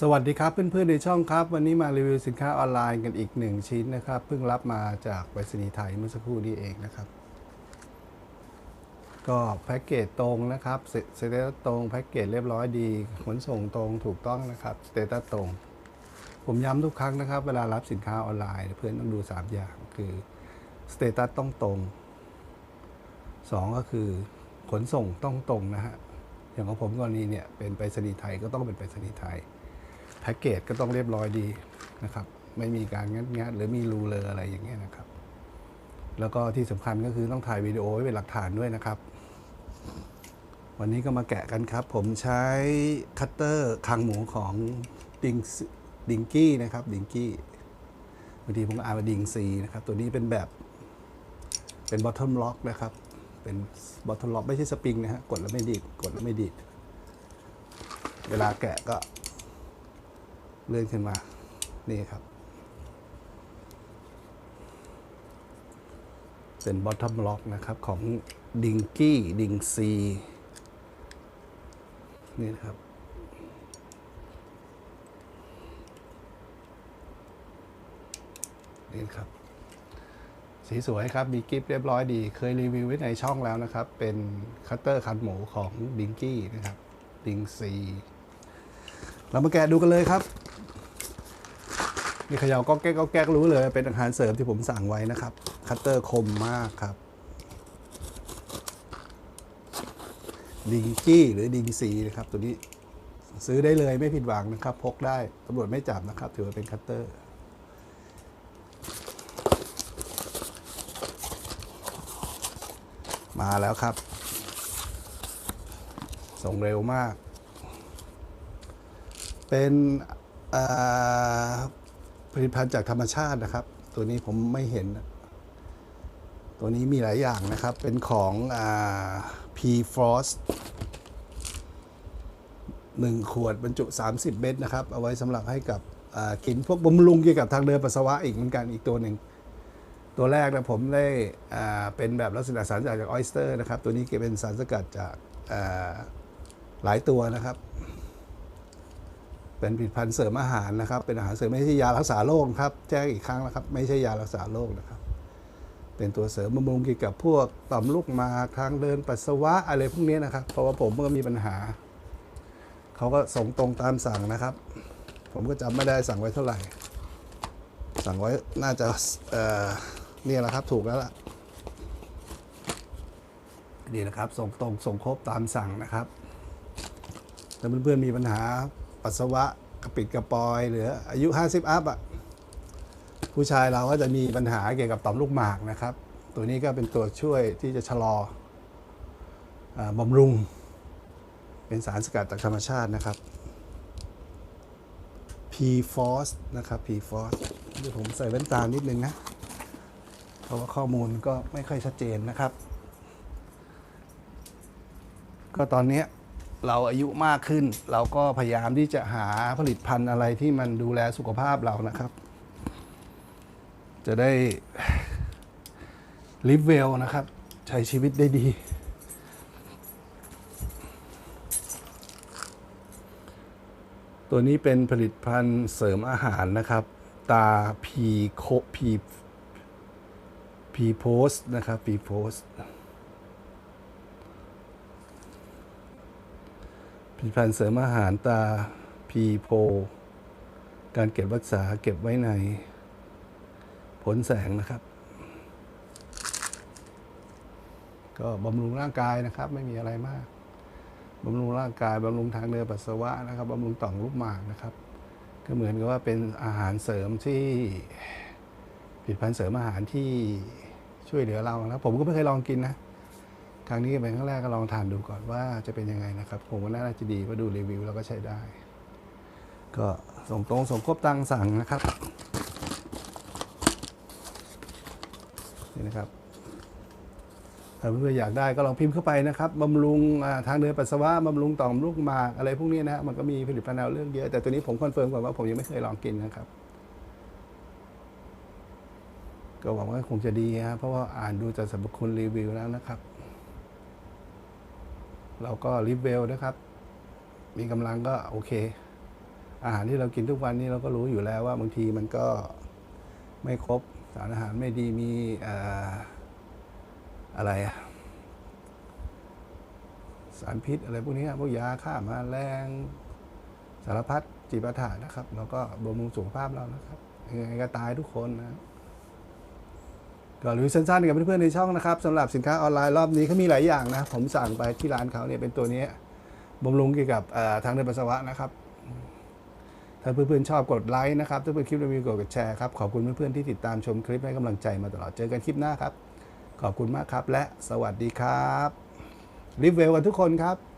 สวัสดีครับเพื่อนๆในช่องครับ วันนี้มารีวิวสินค้าออนไลน์กันอีกหนึ่งชิ้นนะครับ เพิ่งรับมาจากไปรษณีย์ไทยเมื่อสักครู่นี้เองนะครับ ก็แพ็กเกจตรงนะครับเสเตตัสตรงแพ็กเกจเรียบร้อยดีขนส่งตรงถูกต้องนะครับสเตตัสตรง ผมย้ำทุกครั้งนะครับ เวลารับสินค้าออนไลน์ เพื่อนต้องดู 3 อย่างคือสเตตัสต้องตรง 2 ก็คือขนส่งต้องตรงนะฮะอย่างของผมกรณีเนี่ยเป็นไปรษณีย์ไทยก็ต้องเป็นไปรษณีย์ไทย พ็กเกจก็ต้องเรียบร้อยดีนะครับ ไม่มีการงัดงัดหรือมีรูเลออะไรอย่างเงี้ยนะครับ แล้วก็ที่สำคัญก็คือต้องถ่ายวิดีโอไว้เป็นหลักฐานด้วยนะครับ วันนี้ก็มาแกะกันครับ ผมใช้คัตเตอร์คางหมูของดิงดิงกี้นะครับดิงกี้บางทีผมอ่านว่าดิงซีนะครับ ตัวนี้เป็นแบบเป็นบอททอมล็อกนะครับ เป็นบอททอมล็อกไม่ใช่สปริงนะฮะกดแล้วไม่ดีดกดแล้วไม่ดีดเวลาแกะก็ เลื่อนขึ้นมา นี่ครับ เป็นบอททอมล็อกนะครับของดิงกี้ดิงซีนี่นะครับนี่ครับสีสวยครับ มีกิฟเรียบร้อยดี เคยรีวิวไว้ในช่องแล้วนะครับ เป็นคัตเตอร์คันหมูของดิงกี้นะครับ ดิงซี เรามาแกะดูกันเลยครับ นี่เขย่าก็แก๊กก็แก๊กรู้เลย เป็นอาหารเสริมที่ผมสั่งไว้นะครับ คัตเตอร์คมมากครับ ดิงกี้หรือดิงซีนะครับ ตัวนี้ซื้อได้เลยไม่ผิดหวังนะครับ พกได้ตำรวจไม่จับนะครับ ถือว่าเป็นคัตเตอร์มาแล้วครับ ส่งเร็วมาก เป็นอ่า ผลิตภัณฑ์จากธรรมชาตินะครับ ตัวนี้ผมไม่เห็น ตัวนี้มีหลายอย่างนะครับ เป็นของอ่า P Frost หนึ่งขวดบรรจุ 30 เม็ดนะครับ เอาไว้สำหรับให้กับกินพวกบำรุงเกี่ยวกับทางเดินปัสสาวะอีกเหมือนกันอีกตัวหนึ่งตัวแรกนะผมได้เป็นแบบลักษณะสารสกัดจากออยสเตอร์นะครับ ตัวนี้เก็เป็นสารสกัดจากหลายตัวนะครับ เป็นผลิตภัณฑ์เสริมอาหารนะครับ เป็นอาหารเสริมไม่ใช่ยารักษาโรคครับ แจ้งอีกครั้งนะครับ ไม่ใช่ยารักษาโรคนะครับ เป็นตัวเสริมบำรุงเกี่ยวกับพวกต่อมลูกหมากทางเดินปัสสาวะอะไรพวกนี้นะครับ เพราะว่าผมก็มีปัญหา เขาก็ส่งตรงตามสั่งนะครับ ผมก็จำไม่ได้สั่งไว้เท่าไหร่ สั่งไว้น่าจะเอ่อเนี่ยแหละครับถูกแล้วล่ะนี่นะครับ ส่งตรงส่งครบตามสั่งนะครับถ้าเพื่อนๆมีปัญหา ปัสสาวะกระปิดกระปอย หรืออายุ 50 อัพอะผู้ชายเราก็จะมีปัญหาเกี่ยวกับต่อมลูกหมากนะครับ ตัวนี้ก็เป็นตัวช่วยที่จะชะลออบำรุง เป็นสารสกัดจากธรรมชาตินะครับ P Force นะครับ P Force เดี๋ยวผมใส่แว่นตานิดนึงนะ เพราะว่าข้อมูลก็ไม่ค่อยชัดเจนนะครับ ก็ตอนนี้ เราอายุมากขึ้น เราก็พยายามที่จะหาผลิตภัณฑ์อะไรที่มันดูแลสุขภาพเรานะครับ จะได้ลิฟเวลนะครับ ใช้ชีวิตได้ดี ตัวนี้เป็นผลิตภัณฑ์เสริมอาหารนะครับ ตาพีโคพีพีโพสนะครับพีโพส ลิตภัณฑ์เสริมอาหารตาพีโพ การเก็บรักษาเก็บไว้ใน ผลแสงนะครับ ก็บำรุงร่างกายนะครับ ไม่มีอะไรมากบำรุงร่างกายบำรุงทางเดินปัสสาวะนะครับบำรุงต่อมลูกหมากนะครับ ก็เหมือนกับว่าเป็นอาหารเสริมที่ผลิตภัณฑ์เสริมอาหารที่ช่วยเหลือเรานะผมก็ไม่เคยลองกินนะ ครั้งนี้เป็นครั้งแรกก็ลองทานดูก่อนว่าจะเป็นยังไงนะครับ ผมว่าน่าจะดีว่าดูรีวิวแล้วก็ใช้ได้ ก็ส่งตรงส่งครบตังสั่งนะครับนี่นะครับถ้าเพื่อนๆอยากได้ก็ลองพิมพ์เข้าไปนะครับบำรุงทางเดินปัสสาวะบำรุงต่อมลูกหมากอะไรพวกนี้นะฮะมันก็มีผลิตภัณฑ์เรื่องเยอะแต่ตัวนี้ผมคอนเฟิร์มก่อนว่าผมยังไม่เคยลองกินนะครับ ก็หวังว่าคงจะดีครับเพราะว่าอ่านดูจากสรรพคุณรีวิวแล้วนะครับ เราก็รีวิวนะครับ มีกำลังก็โอเค อาหารที่เรากินทุกวันนี้เราก็รู้อยู่แล้วว่าบางทีมันก็ไม่ครบสารอาหารไม่ดีมีเอ่อะไรอะสารพิษอะไรพวกนี้พวกยาฆ่าแมาแรงสารพัดจิปาถะนะครับ แล้วก็บำรุงสุขภาพเรานะครับยังไงก็ตายทุกคนนะ ก็รีวิวสั้นๆกับเพื่อนๆในช่องนะครับสำหรับสินค้าออนไลน์รอบนี้เขามีหลายอย่างนะผมสั่งไปที่ร้านเขาเนี่ยเป็นตัวนี้บำรุงเกี่ยวกับทางเดินปัสสาวะนะครับ ถ้าเพื่อนๆชอบกดไลค์นะครับ ถ้าเพื่อนคลิปรีวิวกดแชร์ครับ ขอบคุณเพื่อนๆที่ติดตามชมคลิปให้กำลังใจมาตลอดเจอกันคลิปหน้าครับ ขอบคุณมากครับ และสวัสดีครับรีบเวลกันทุกคนครับ